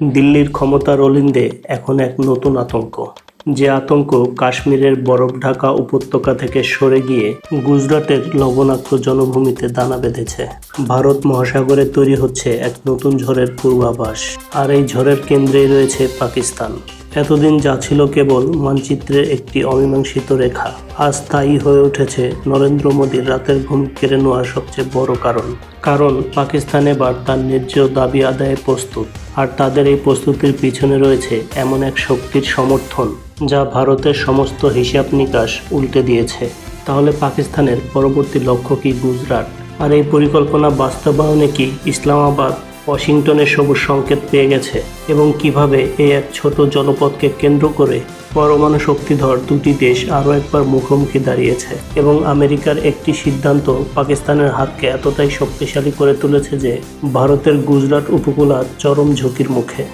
দিল্লির ক্ষমতার অলিন্দে এখন এক নতুন আতঙ্ক। যে আতঙ্ক কাশ্মীরের বরফ ঢাকা উপত্যকা থেকে সরে গিয়ে গুজরাটের লবণাক্ত জনভূমিতে দানা বেঁধেছে। ভারত মহাসাগরে তৈরি হচ্ছে এক নতুন ঝড়ের পূর্বাভাস, আর এই ঝড়ের কেন্দ্রেই রয়েছে পাকিস্তান। এতদিন যা ছিল কেবল মানচিত্রের একটি অমীমাংসিত রেখা, আজ তাই হয়ে উঠেছে নরেন্দ্র মোদীর রাতের ঘুম কেড়ে নেওয়ার সবচেয়ে বড় কারণ। কারণ পাকিস্তান এবার তার ন্যায্য দাবি আদায়ে প্রস্তুত। আর তাদের এই প্রস্তুতির পিছনে রয়েছে এমন এক শক্তির সমর্থন, যা ভারতের সমস্ত হিসাব নিকাশ উল্টে দিয়েছে। তাহলে পাকিস্তানের পরবর্তী লক্ষ্য কি গুজরাট? আর এই পরিকল্পনা বাস্তবায়নে কি ইসলামাবাদ ওয়াশিংটনের সবুজ সংকেত পেয়ে গেছে এবং কীভাবে এই এক ছোট জনপদকে কেন্দ্র করে পরমাণু শক্তিধর দুটি দেশ আরও একবার মুখোমুখি দাঁড়িয়েছে এবং আমেরিকার একটি সিদ্ধান্ত পাকিস্তানের হাতকে এতটাই শক্তিশালী করে তুলেছে যে ভারতের গুজরাট উপকূলার চরম ঝুঁকির মুখে।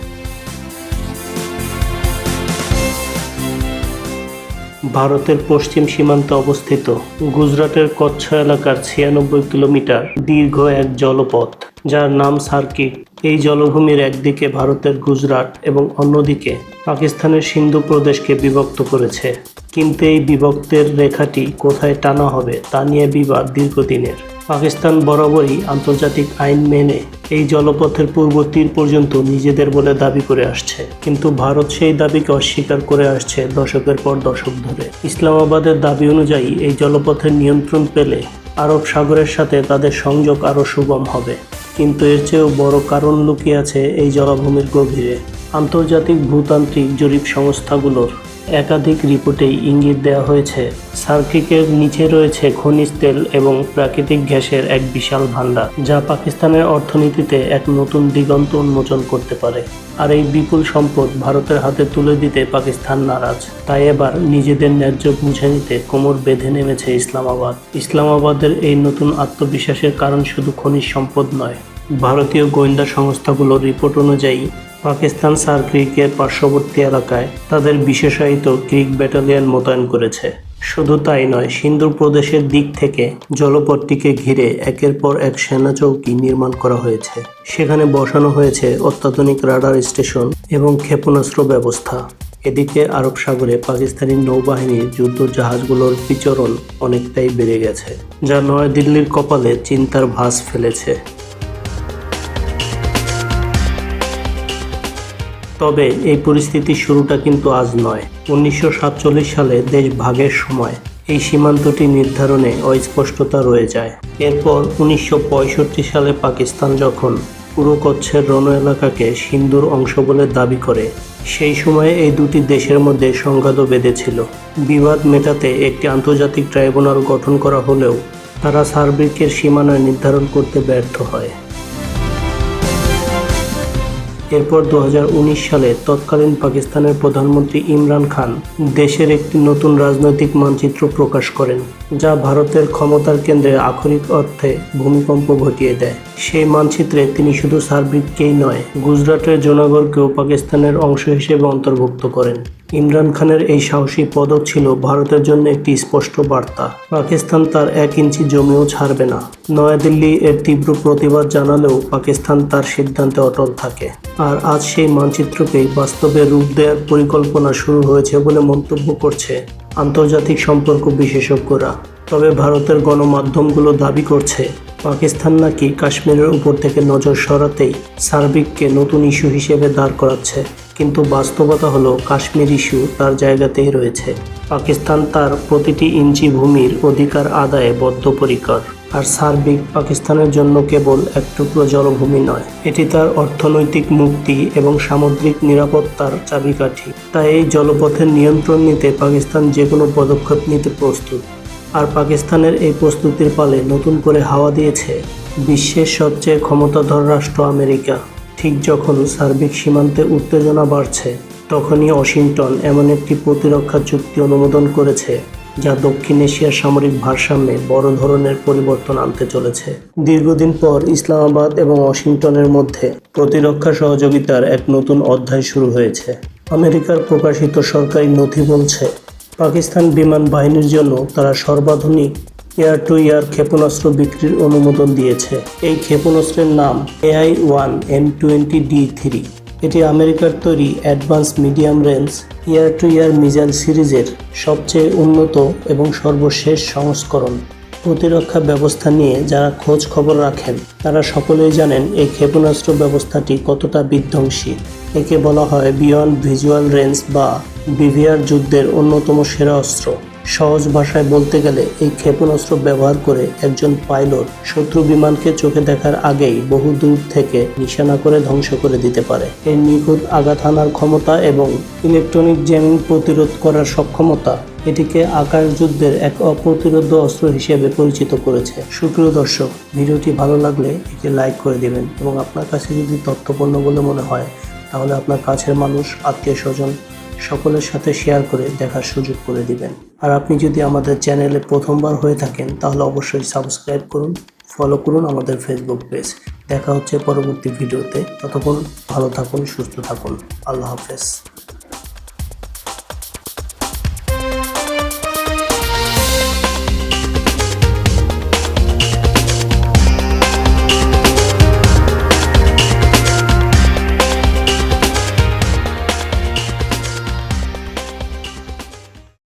ভারতের পশ্চিম সীমান্তে অবস্থিত গুজরাটের কচ্ছ এলাকার ছিয়ানব্বই কিলোমিটার দীর্ঘ এক জলপথ, যার নাম সার্কিট। এই জলভূমির একদিকে ভারতের গুজরাট এবং অন্যদিকে পাকিস্তানের সিন্ধু প্রদেশকে বিভক্ত করেছে। কিন্তু এই বিভক্তের রেখাটি কোথায় টানা হবে তা নিয়ে বিবাদ দীর্ঘদিনের। পাকিস্তান বরাবরই আন্তর্জাতিক আইন মেনে এই জলপথের পূর্ব তীর পর্যন্ত নিজেদের বলে দাবি করে আসছে। কিন্তু ভারত সেই দাবিকে অস্বীকার করে আসছে দশকের পর দশক ধরে। ইসলামাবাদের দাবি অনুযায়ী এই জলপথের নিয়ন্ত্রণ পেলে আরব সাগরের সাথে তাদের সংযোগ আরও সুগম হবে। কিন্তু এর চেয়েও বড় কারণ লুকিয়ে আছে এই জলাভূমির গভীরে। আন্তর্জাতিক ভূতান্ত্রিক জরিপ সংস্থাগুলোর। একাধিক রিপোর্টেই ইঙ্গিত দেওয়া হয়েছে। সার্কিকের নিচে রয়েছে খনিজ তেল এবং প্রাকৃতিক গ্যাসের এক বিশাল ভাণ্ডার, যা পাকিস্তানের অর্থনীতিতে এক নতুন দিগন্ত উন্মোচন করতে পারে। আর এই বিপুল সম্পদ ভারতের হাতে তুলে দিতে পাকিস্তান নারাজ। তাই এবার নিজেদের ন্যায্য বুঝে নিতে কোমর বেঁধে নেমেছে ইসলামাবাদ। ইসলামাবাদের এই নতুন আত্মবিশ্বাসের কারণ শুধু খনিজ সম্পদ নয়। ভারতীয় গোয়েন্দা সংস্থাগুলোর রিপোর্ট অনুযায়ী পাকিস্তান সার ক্রিকের পার্শ্ববর্তী এলাকায় তাদের বিশেষায়িত ক্রিক ব্যাটালিয়ন মোতায়েন করেছে। শুধু তাই নয় সিন্ধু প্রদেশের দিক থেকে জলপথটিকে ঘিরে একের পর এক সেনা চৌকি নির্মাণ করা হয়েছে। সেখানে বসানো হয়েছে অত্যাধুনিক রাডার স্টেশন এবং ক্ষেপণাস্ত্র ব্যবস্থা। এদিকে আরব সাগরে পাকিস্তানি নৌবাহিনীর যুদ্ধ জাহাজগুলোর বিচরণ অনেকটাই বেড়ে গেছে, যা নয়াদিল্লির কপালে চিন্তার ভাস ফেলেছে। তবে এই পরিস্থিতির শুরুটা কিন্তু আজ নয়। উনিশশো সালে দেশ ভাগের সময়। এই সীমান্তটি নির্ধারণে অস্পষ্টতা রয়ে যায়। এরপর উনিশশো পঁয়ষট্টি সালে পাকিস্তান যখন পুরো কচ্ছের রণ এলাকাকে সিন্ধুর অংশ বলে দাবি করে, সেই সময়ে এই দুটি দেশের মধ্যে সংঘাতও বেঁধেছিল। বিবাদ মেটাতে একটি আন্তর্জাতিক ট্রাইব্যুনাল গঠন করা হলেও তারা সার্বিকের সীমানা নির্ধারণ করতে ব্যর্থ হয়। এরপর দু হাজার উনিশ সালে তৎকালীন পাকিস্তানের প্রধানমন্ত্রী ইমরান খান দেশের একটি নতুন রাজনৈতিক মানচিত্র প্রকাশ করেন, যা ভারতের ক্ষমতার কেন্দ্রে আক্ষরিক অর্থে ভূমিকম্প ঘটিয়ে দেয়। সেই মানচিত্রে তিনি শুধু সার্বিককেই নয়, গুজরাটের জনগণকেও পাকিস্তানের অংশ হিসেবে অন্তর্ভুক্ত করেন। ইমরান খানের এই সাহসী পদক ছিল ভারতের জন্য একটি স্পষ্ট বার্তা। পাকিস্তান তার এক ইঞ্চি জমিও ছাড়বে না। নয়াদিল্লি এর তীব্র প্রতিবাদ জানালেও পাকিস্তান তার সিদ্ধান্তে অটল থাকে। আর আজ সেই মানচিত্রকেই বাস্তবে রূপ দেওয়ার পরিকল্পনা শুরু হয়েছে বলে মন্তব্য করছে আন্তর্জাতিক সম্পর্ক বিশেষজ্ঞরা। তবে ভারতের গণমাধ্যমগুলো দাবি করছে পাকিস্তান নাকি কাশ্মীরের উপর থেকে নজর সরাতেই সার্বিককে নতুন ইস্যু হিসেবে দাঁড় করাচ্ছে। কিন্তু বাস্তবতা হলো, কাশ্মীর ইস্যু তার জায়গাতেই রয়েছে। পাকিস্তান তার প্রতিটি ইঞ্চি ভূমির অধিকার আদায়ে বদ্ধপরিকর। আর সার্বিক পাকিস্তানের জন্য কেবল এক টুকরো জলভূমি নয়, এটি তার অর্থনৈতিক মুক্তি এবং সামুদ্রিক নিরাপত্তার চাবিকাঠি। তাই এই জলপথের নিয়ন্ত্রণ নিতে পাকিস্তান যে কোনো পদক্ষেপ নিতে প্রস্তুত। আর পাকিস্তানের এই প্রস্তুতির পালে নতুন করে হাওয়া দিয়েছে বিশ্বের সবচেয়ে ক্ষমতাধর রাষ্ট্র আমেরিকা। ঠিক যখন সার্বিক সীমান্তে উত্তেজনা বাড়ছে, তখনই ওয়াশিংটন এমন একটি প্রতিরক্ষা চুক্তি অনুমোদন করেছে, যা দক্ষিণ এশিয়ার সামরিক ভারসাম্যে বড় ধরনের পরিবর্তন আনতে চলেছে। দীর্ঘদিন পর ইসলামাবাদ এবং ওয়াশিংটনের মধ্যে প্রতিরক্ষা সহযোগিতার এক নতুন অধ্যায় শুরু হয়েছে। আমেরিকার প্রকাশিত সরকারি নথি বলছে পাকিস্তান বিমান বাহিনীর জন্য তারা সর্বাধুনিক এয়ার টু এয়ার ক্ষেপণাস্ত্র বিক্রির অনুমোদন দিয়েছে। এই ক্ষেপণাস্ত্রের নাম AI one M twenty D three এটি আমেরিকার তৈরি advance medium range air to air missile সিরিজের সবচেয়ে উন্নত এবং সর্বশেষ সংস্করণ। প্রতিরক্ষা ব্যবস্থা নিয়ে যারা খোঁজ খবর রাখেন, তারা সকলেই জানেন এই ক্ষেপণাস্ত্র ব্যবস্থাটি কতটা বিধ্বংসী। একে বলা হয় বিয়ন্ড ভিজুয়াল রেঞ্জ বা বিভিআর যুদ্ধের অন্যতম সেরা অস্ত্র। সহজ ভাষায় বলতে গেলে এই ক্ষেপণাস্ত্র ব্যবহার করে একজন পাইলট শত্রু বিমানকে চোখে দেখার আগেই বহু দূর থেকে নিশানা করে ধ্বংস করে দিতে পারে। এর নিখুঁত আঘাত হানার ক্ষমতা এবং ইলেকট্রনিক জ্যামিং প্রতিরোধ করার সক্ষমতা এটিকে আকাশ যুদ্ধের এক অপ্রতিরোধ অস্ত্র হিসেবে পরিচিত করেছে। সুপ্রিয় দর্শক, ভিডিওটি ভালো লাগলে এটি লাইক করে দেবেন এবং আপনার কাছে যদি তথ্যপূর্ণ বলে মনে হয়, তাহলে আপনার কাছের মানুষ, আত্মীয় স্বজন সকলের সাথে শেয়ার করে দেখার সুযোগ করে দিবেন। আর আপনি যদি আমাদের চ্যানেলে প্রথমবার হয়ে থাকেন, তাহলে অবশ্যই সাবস্ক্রাইব করুন ফলো করুন আমাদের ফেসবুক পেজ দেখা হচ্ছে পরবর্তী ভিডিওতে ততক্ষণ ভালো থাকুন, সুস্থ থাকুন। আল্লাহ হাফেজ।